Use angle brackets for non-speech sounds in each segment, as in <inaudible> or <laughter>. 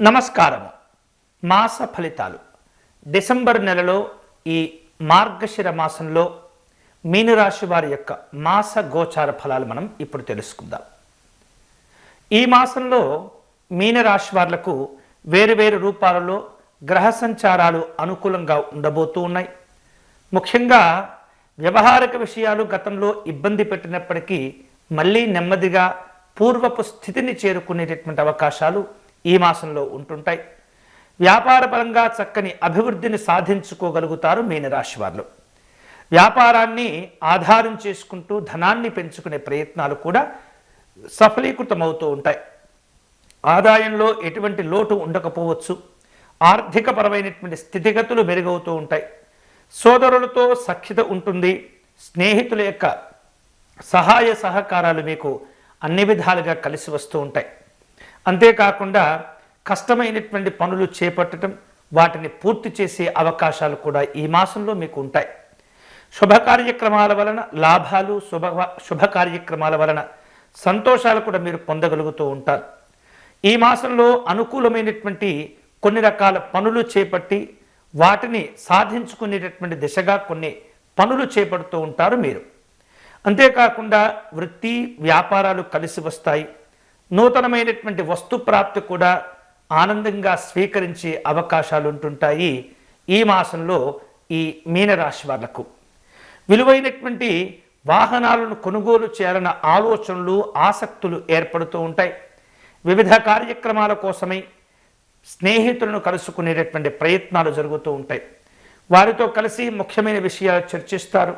నమస్కారము. మాస ఫలితాలు. డిసెంబర్ నెలలో ఈ మార్గశిర మాసంలో మీనరాశి వారి యొక్క మాస గోచార ఫలాలు మనం ఇప్పుడు తెలుసుకుందాం. ఈ మాసంలో మీనరాశి వారులకు వేరు వేరు రూపాలలో గ్రహ సంచారాలు అనుకూలంగా ఉండబోతూ ఉన్నాయి. ముఖ్యంగా వ్యవహారిక విషయాలు గతంలో ఇబ్బంది పెట్టినప్పటికీ మళ్ళీ నెమ్మదిగా పూర్వపు స్థితిని చేరుకునేటటువంటి అవకాశాలు ఈ మాసంలో ఉంటుంటాయి. వ్యాపారపరంగా చక్కని అభివృద్ధిని సాధించుకోగలుగుతారు మీనరాశి వారు వ్యాపారాన్ని ఆధారం చేసుకుంటూ ధనాన్ని పెంచుకునే ప్రయత్నాలు కూడా సఫలీకృతమవుతూ ఉంటాయి. ఆదాయంలో ఎటువంటి లోటు ఉండకపోవచ్చు. ఆర్థికపరమైనటువంటి స్థితిగతులు మెరుగవుతూ ఉంటాయి. సోదరులతో సఖ్యత ఉంటుంది. స్నేహితుల యొక్క సహాయ సహకారాలు మీకు అన్ని విధాలుగా కలిసి వస్తూ ఉంటాయి. అంతేకాకుండా కష్టమైనటువంటి పనులు చేపట్టడం వాటిని పూర్తి చేసే అవకాశాలు కూడా ఈ మాసంలో మీకు ఉంటాయి. శుభ కార్యక్రమాల వలన లాభాలు శుభ శుభ కార్యక్రమాల వలన సంతోషాలు కూడా మీరు పొందగలుగుతూ ఉంటారు. ఈ మాసంలో అనుకూలమైనటువంటి కొన్ని రకాల పనులు చేపట్టి వాటిని సాధించుకునేటటువంటి దిశగా కొన్ని పనులు చేపడుతూ ఉంటారు మీరు. అంతేకాకుండా వృత్తి వ్యాపారాలు కలిసి వస్తాయి. నూతనమైనటువంటి వస్తు ప్రాప్తి కూడా ఆనందంగా స్వీకరించే అవకాశాలు ఉంటుంటాయి ఈ మాసంలో ఈ మీనరాశి వాళ్ళకు. విలువైనటువంటి వాహనాలను కొనుగోలు చేయాలన్న ఆలోచనలు ఆసక్తులు ఏర్పడుతూ ఉంటాయి. వివిధ కార్యక్రమాల కోసమై స్నేహితులను కలుసుకునేటటువంటి ప్రయత్నాలు జరుగుతూ ఉంటాయి. వారితో కలిసి ముఖ్యమైన విషయాలు చర్చిస్తారు.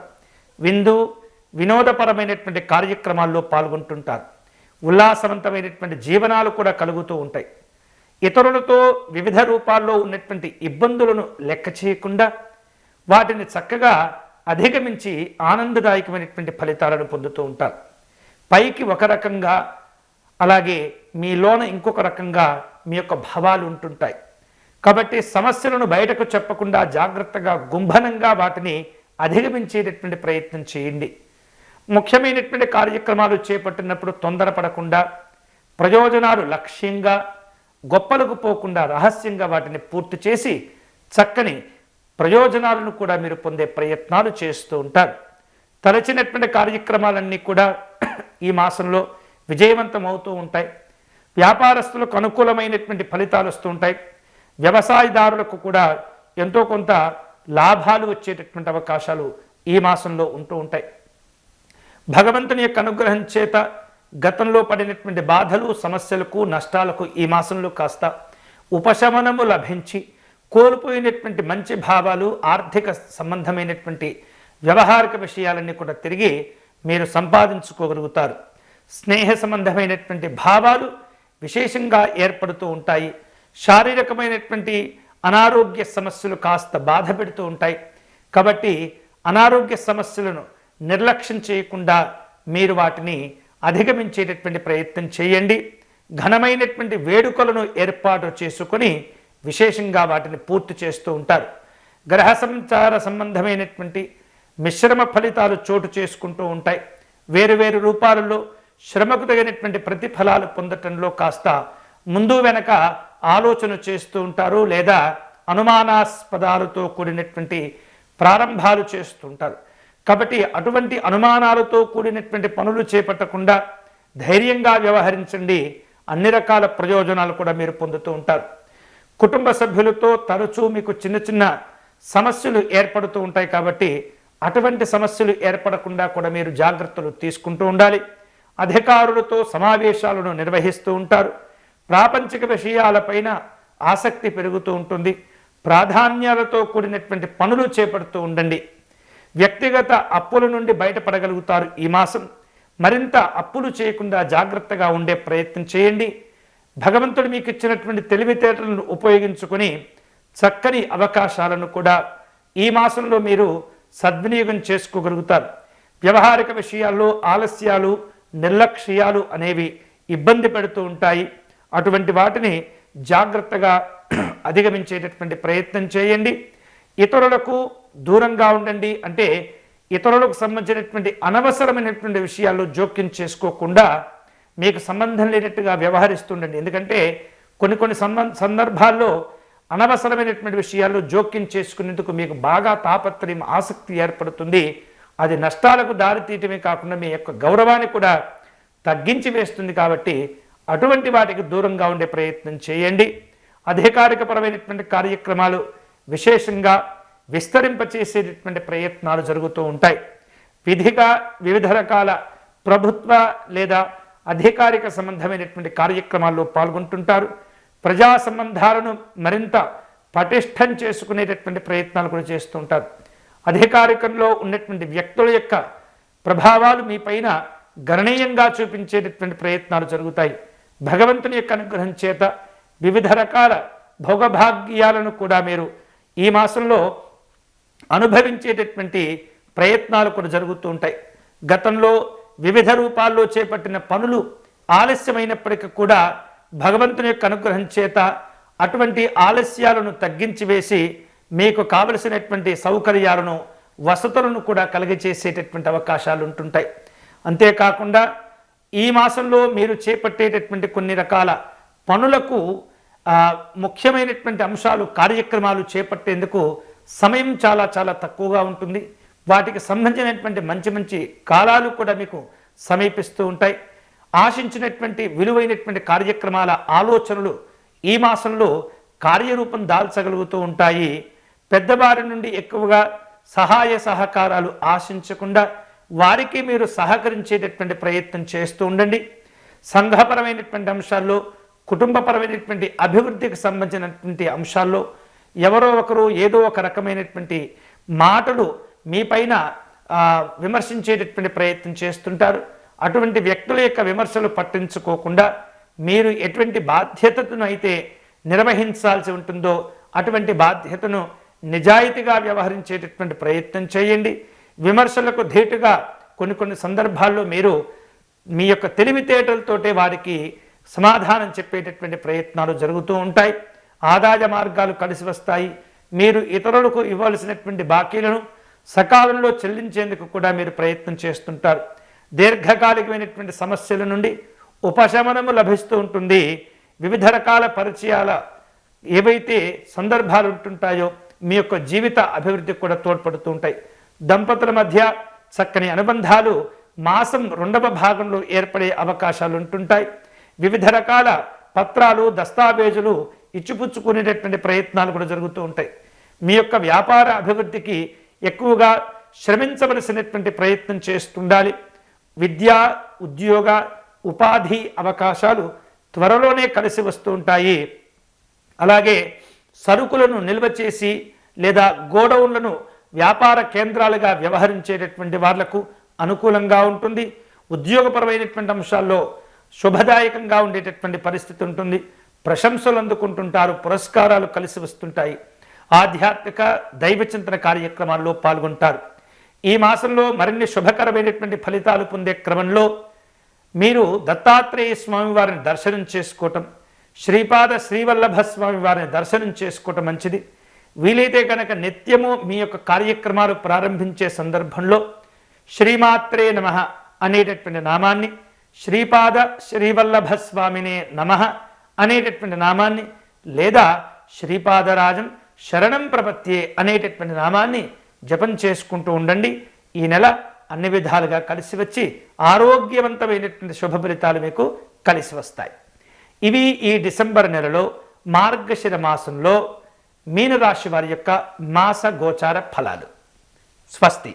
విందు వినోదపరమైనటువంటి కార్యక్రమాల్లో పాల్గొంటుంటారు. ఉల్లాసవంతమైనటువంటి జీవనాలు కూడా కలుగుతూ ఉంటాయి. ఇతరులతో వివిధ రూపాల్లో ఉన్నటువంటి ఇబ్బందులను లెక్క చేయకుండా వాటిని చక్కగా అధిగమించి ఆనందదాయకమైనటువంటి ఫలితాలను పొందుతూ ఉంటారు. పైకి ఒక రకంగా అలాగే మీలోన ఇంకొక రకంగా మీ యొక్క భావాలు ఉంటుంటాయి. కాబట్టి సమస్యలను బయటకు చెప్పకుండా జాగ్రత్తగా గుంభనంగా వాటిని అధిగమించేటటువంటి ప్రయత్నం చేయండి. ముఖ్యమైనటువంటి కార్యక్రమాలు చేపట్టినప్పుడు తొందరపడకుండా ప్రయోజనాలు లక్ష్యంగా గొప్పలకు పోకుండా రహస్యంగా వాటిని పూర్తి చేసి చక్కని ప్రయోజనాలను కూడా మీరు పొందే ప్రయత్నాలు చేస్తూ ఉంటారు. తలచినటువంటి కార్యక్రమాలన్నీ కూడా <clears throat> ఈ మాసంలో విజయవంతం అవుతూ ఉంటాయి. వ్యాపారస్తులకు అనుకూలమైనటువంటి ఫలితాలు వస్తూ ఉంటాయి. వ్యవసాయదారులకు కూడా ఎంతో కొంత లాభాలు వచ్చేటటువంటి అవకాశాలు ఈ మాసంలో ఉంటూ ఉంటాయి. భగవంతుని యొక్క అనుగ్రహం చేత గతంలో పడినటువంటి బాధలు సమస్యలకు నష్టాలకు ఈ మాసంలో కాస్త ఉపశమనము లభించి కోల్పోయినటువంటి మంచి భావాలు ఆర్థిక సంబంధమైనటువంటి వ్యవహారిక విషయాలన్నీ కూడా తిరిగి మీరు సంపాదించుకోగలుగుతారు. స్నేహ సంబంధమైనటువంటి భావాలు విశేషంగా ఏర్పడుతూ ఉంటాయి. శారీరకమైనటువంటి అనారోగ్య సమస్యలు కాస్త బాధ పెడుతూ ఉంటాయి. కాబట్టి అనారోగ్య సమస్యలను నిర్లక్ష్యం చేయకుండా మీరు వాటిని అధిగమించేటటువంటి ప్రయత్నం చేయండి. ఘనమైనటువంటి వేడుకలను ఏర్పాటు చేసుకొని విశేషంగా వాటిని పూర్తి చేస్తూ ఉంటారు. గ్రహ సంచార సంబంధమైనటువంటి మిశ్రమ ఫలితాలు చోటు చేసుకుంటూ ఉంటాయి. వేరు వేరు రూపాలలో శ్రమకు తగినటువంటి ప్రతిఫలాలు పొందటంలో కాస్త ముందు వెనక ఆలోచన చేస్తూ ఉంటారు లేదా అనుమానాస్పదాలతో కూడినటువంటి ప్రారంభాలు చేస్తుంటారు కాబట్టి అటువంటి అనుమానాలతో కూడినటువంటి పనులు చేపట్టకుండా ధైర్యంగా వ్యవహరించండి. అన్ని రకాల ప్రయోజనాలు కూడా మీరు పొందుతూ ఉంటారు. కుటుంబ సభ్యులతో తరచూ మీకు చిన్న చిన్న సమస్యలు ఏర్పడుతూ ఉంటాయి కాబట్టి అటువంటి సమస్యలు ఏర్పడకుండా కూడా మీరు జాగ్రత్తలు తీసుకుంటూ ఉండాలి. అధికారులతో సమావేశాలను నిర్వహిస్తూ ఉంటారు. ప్రాపంచిక విషయాలపైన ఆసక్తి పెరుగుతూ ఉంటుంది. ప్రాధాన్యాలతో కూడినటువంటి పనులు చేపడుతూ ఉండండి. వ్యక్తిగత అప్పుల నుండి బయటపడగలుగుతారు ఈ మాసం. మరింత అప్పులు చేయకుండా జాగ్రత్తగా ఉండే ప్రయత్నం చేయండి. భగవంతుడు మీకు ఇచ్చినటువంటి తెలివితేటలను ఉపయోగించుకొని చక్కని అవకాశాలను కూడా ఈ మాసంలో మీరు సద్వినియోగం చేసుకోగలుగుతారు. వ్యవహారిక విషయాల్లో ఆలస్యాలు నిర్లక్ష్యాలు అనేవి ఇబ్బంది పెడుతూ ఉంటాయి. అటువంటి వాటిని జాగ్రత్తగా అధిగమించేటటువంటి ప్రయత్నం చేయండి. ఇతరులకు దూరంగా ఉండండి అంటే ఇతరులకు సంబంధించినటువంటి అనవసరమైనటువంటి విషయాల్లో జోక్యం చేసుకోకుండా మీకు సంబంధం లేనట్టుగా వ్యవహరిస్తుండండి. ఎందుకంటే కొన్ని కొన్ని సందర్భాల్లో అనవసరమైనటువంటి విషయాల్లో జోక్యం చేసుకునేందుకు మీకు బాగా తాపత్రయం ఆసక్తి ఏర్పడుతుంది. అది నష్టాలకు దారితీయటమే కాకుండా మీ యొక్క గౌరవాన్ని కూడా తగ్గించి వేస్తుంది కాబట్టి అటువంటి వాటికి దూరంగా ఉండే ప్రయత్నం చేయండి. అధికారికపరమైనటువంటి కార్యక్రమాలు విశేషంగా విస్తరింపచేసేటటువంటి ప్రయత్నాలు జరుగుతూ ఉంటాయి. విధిగా వివిధ రకాల ప్రభుత్వ లేదా అధికారిక సంబంధమైనటువంటి కార్యక్రమాల్లో పాల్గొంటుంటారు. ప్రజా సంబంధాలను మరింత పటిష్టం చేసుకునేటటువంటి ప్రయత్నాలు కూడా చేస్తూ ఉంటారు. అధికారికంలో ఉన్నటువంటి వ్యక్తుల యొక్క ప్రభావాలు మీ పైన గణనీయంగా చూపించేటటువంటి ప్రయత్నాలు జరుగుతాయి. భగవంతుని యొక్క అనుగ్రహం చేత వివిధ రకాల భోగభాగ్యాలను కూడా మీరు ఈ మాసంలో అనుభవించేటటువంటి ప్రయత్నాలు కూడా జరుగుతూ ఉంటాయి. గతంలో వివిధ రూపాల్లో చేపట్టిన పనులు ఆలస్యమైనప్పటికీ కూడా భగవంతుని యొక్క అనుగ్రహం చేత అటువంటి ఆలస్యాలను తగ్గించి వేసి మీకు కావలసినటువంటి సౌకర్యాలను వసతులను కూడా కలిగజేసేటటువంటి అవకాశాలు ఉంటుంటాయి. అంతేకాకుండా ఈ మాసంలో మీరు చేపట్టేటటువంటి కొన్ని రకాల పనులకు ముఖ్యమైనటువంటి అంశాలు కార్యక్రమాలు చేపట్టేందుకు సమయం చాలా చాలా తక్కువగా ఉంటుంది. వాటికి సంబంధించినటువంటి మంచి మంచి కాలాలు కూడా మీకు సమీపిస్తూ ఉంటాయి. ఆశించినటువంటి విలువైనటువంటి కార్యక్రమాల ఆలోచనలు ఈ మాసంలో కార్యరూపం దాల్చగలుగుతూ ఉంటాయి. పెద్దవారి నుండి ఎక్కువగా సహాయ సహకారాలు ఆశించకుండా వారికి మీరు సహకరించేటటువంటి ప్రయత్నం చేస్తూ ఉండండి. సంఘపరమైనటువంటి అంశాల్లో కుటుంబపరమైనటువంటి అభివృద్ధికి సంబంధించినటువంటి అంశాల్లో ఎవరో ఒకరు ఏదో ఒక రకమైనటువంటి మాటలు మీ పైన విమర్శించేటటువంటి ప్రయత్నం చేస్తుంటారు. అటువంటి వ్యక్తుల యొక్క విమర్శలు పట్టించుకోకుండా మీరు ఎటువంటి బాధ్యతను అయితే నిర్వహించాల్సి ఉంటుందో అటువంటి బాధ్యతను నిజాయితీగా వ్యవహరించేటటువంటి ప్రయత్నం చేయండి. విమర్శలకు ధీటుగా కొన్ని కొన్ని సందర్భాల్లో మీరు మీ యొక్క తెలివితేటలతోటే వారికి సమాధానం చెప్పేటటువంటి ప్రయత్నాలు జరుగుతూ ఉంటాయి. ఆదాయ మార్గాలు కలిసి వస్తాయి. మీరు ఇతరులకు ఇవ్వాల్సినటువంటి బాకీలను సకాలంలో చెల్లించేందుకు కూడా మీరు ప్రయత్నం చేస్తుంటారు. దీర్ఘకాలికమైనటువంటి సమస్యల నుండి ఉపశమనము లభిస్తూ ఉంటుంది. వివిధ రకాల పరిచయాల ఏవైతే సందర్భాలు ఉంటుంటాయో మీ యొక్క జీవిత అభివృద్ధికి కూడా తోడ్పడుతూ ఉంటాయి. దంపతుల మధ్య చక్కని అనుబంధాలు మాసం రెండవ భాగంలో ఏర్పడే అవకాశాలు ఉంటుంటాయి. వివిధ రకాల పత్రాలు దస్తావేజులు ఇచ్చిపుచ్చుకునేటటువంటి ప్రయత్నాలు కూడా జరుగుతూ ఉంటాయి. మీ యొక్క వ్యాపార అభివృద్ధికి ఎక్కువగా శ్రమించవలసినటువంటి ప్రయత్నం చేస్తుండాలి. విద్య ఉద్యోగ ఉపాధి అవకాశాలు త్వరలోనే కలిసి వస్తూ ఉంటాయి. అలాగే సరుకులను నిల్వ చేసి లేదా గోడౌన్లను వ్యాపార కేంద్రాలుగా వ్యవహరించేటటువంటి వాళ్ళకు అనుకూలంగా ఉంటుంది. ఉద్యోగపరమైనటువంటి అంశాల్లో శుభదాయకంగా ఉండేటటువంటి పరిస్థితి ఉంటుంది. ప్రశంసలు అందుకుంటుంటారు పురస్కారాలు కలిసి వస్తుంటాయి. ఆధ్యాత్మిక దైవచింతన కార్యక్రమాల్లో పాల్గొంటారు. ఈ మాసంలో మరిన్ని శుభకరమైనటువంటి ఫలితాలు పొందే క్రమంలో మీరు దత్తాత్రేయ స్వామి వారిని దర్శనం చేసుకోవటం శ్రీపాద శ్రీవల్లభ స్వామి వారిని దర్శనం చేసుకోవటం మంచిది. వీలైతే కనుక నిత్యము మీ యొక్క కార్యక్రమాలు ప్రారంభించే సందర్భంలో శ్రీమాత్రే నమ అనేటటువంటి నామాన్ని శ్రీపాద శ్రీవల్లభ స్వామినే నమ అనేటటువంటి నామాన్ని లేదా శ్రీపాదరాజం శరణం ప్రపత్యే అనేటటువంటి నామాన్ని జపం చేసుకుంటూ ఉండండి. ఈ నెల అన్ని విధాలుగా కలిసి వచ్చి ఆరోగ్యవంతమైనటువంటి శుభ ఫలితాలు మీకు కలిసి వస్తాయి. ఇవి ఈ డిసెంబర్ నెలలో మార్గశిర మాసంలో మీనరాశి వారి యొక్క మాస గోచార ఫలాలు. స్వస్తి.